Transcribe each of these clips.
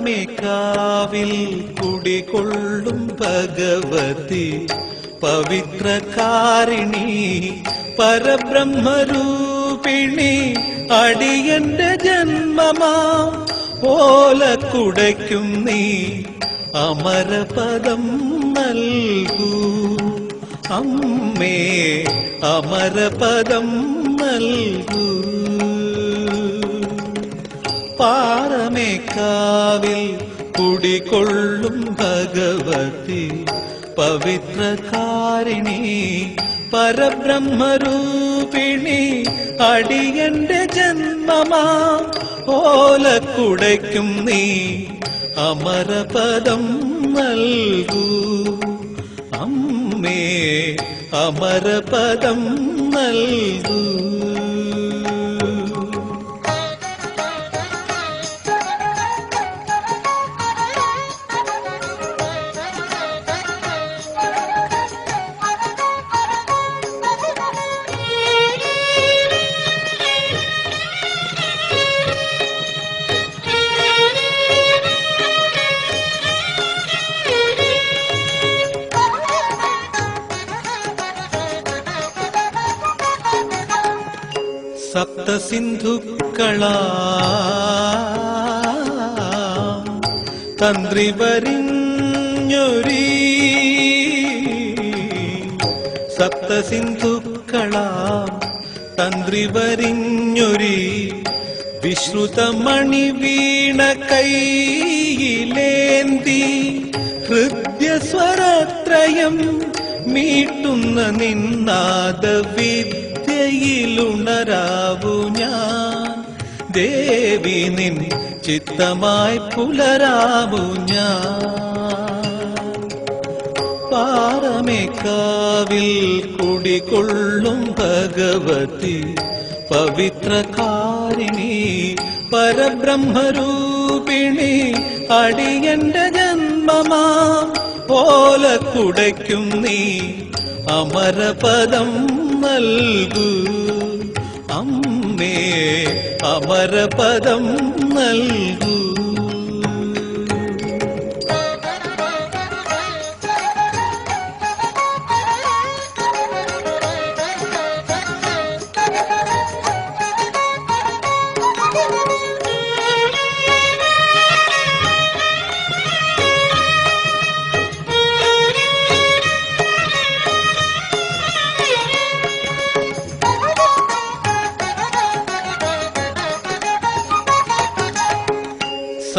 പാറമേക്കാവിൽ കുടികൊള്ളും ഭഗവതി. പവിത്രകാരിണി പരബ്രഹ്മരൂപിണി അടിയന്റെ ജന്മമാ. ഓല കുടയ്ക്കും നീ അമരപദം നൽകൂ. അമ്മേ അമരപദം നൽകൂ. പാറമേക്കാവിൽ കുടികൊള്ളും ഭഗവതി. പവിത്രകാരിണി പരബ്രഹ്മരൂപിണി അടിയന്റെ ജന്മമാ. ഓലക്കുടയ്ക്കും നീ അമരപദം നൽകൂ. അമ്മേ അമരപദം നൽകൂ. സപ്തസിന്ധുക്കളാ. തന്ത്രി വരിഞ്ഞൊരീ. സപ്തസിന്ധുക്കളാ. തന്ത്രി വരിഞ്ഞൊരി. വിശ്രുതമണി വീണ കൈയിലേന്തി ഹൃദ്യസ്വരത്രയം മീട്ടുന്ന നിന്നാദ വിദ്യയിലുണരാവു ഞാൻ. ദേവി നിൻ ചിത്തമായി പുലരാവു ഞാൻ. പാറമേക്കാവിൽ കുടികൊള്ളും ഭഗവതി. പവിത്രകാരിണി പരബ്രഹ്മരൂപിണി അടിയന്റെ ജന്മമാ. ഓല കുടയ്ക്കും നീ അമരപദം നൽകൂ. അമ്മേ അമരപദം നൽകൂ.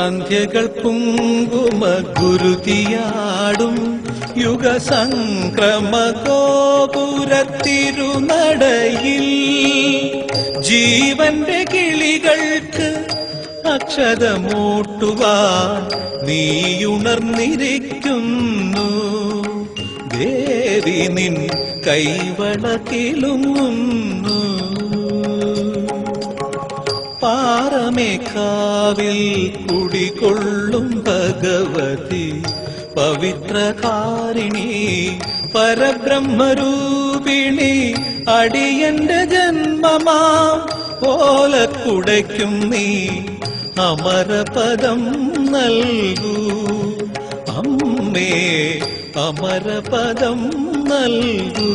സന്ധ്യകൾ കുങ്കുമ ഗുരുതിയാടും യുഗസംക്രമ ഗോപുരത്തിരുനടയിൽ ജീവന്റെ കിളികൾക്ക് അക്ഷതമൂട്ടുവാൻ നീയുണർന്നിരിക്കുന്നു. ദേവി നിൻ കൈവള പാറമേക്കാവിൽ കുടികൊള്ളും ഭഗവതി. പവിത്രകാരിണി പരബ്രഹ്മരൂപിണി അടിയന്റെ ജന്മമാ കുടയ്ക്കും നീ അമരപദം നൽകൂ. അമ്മേ അമരപദം നൽകൂ.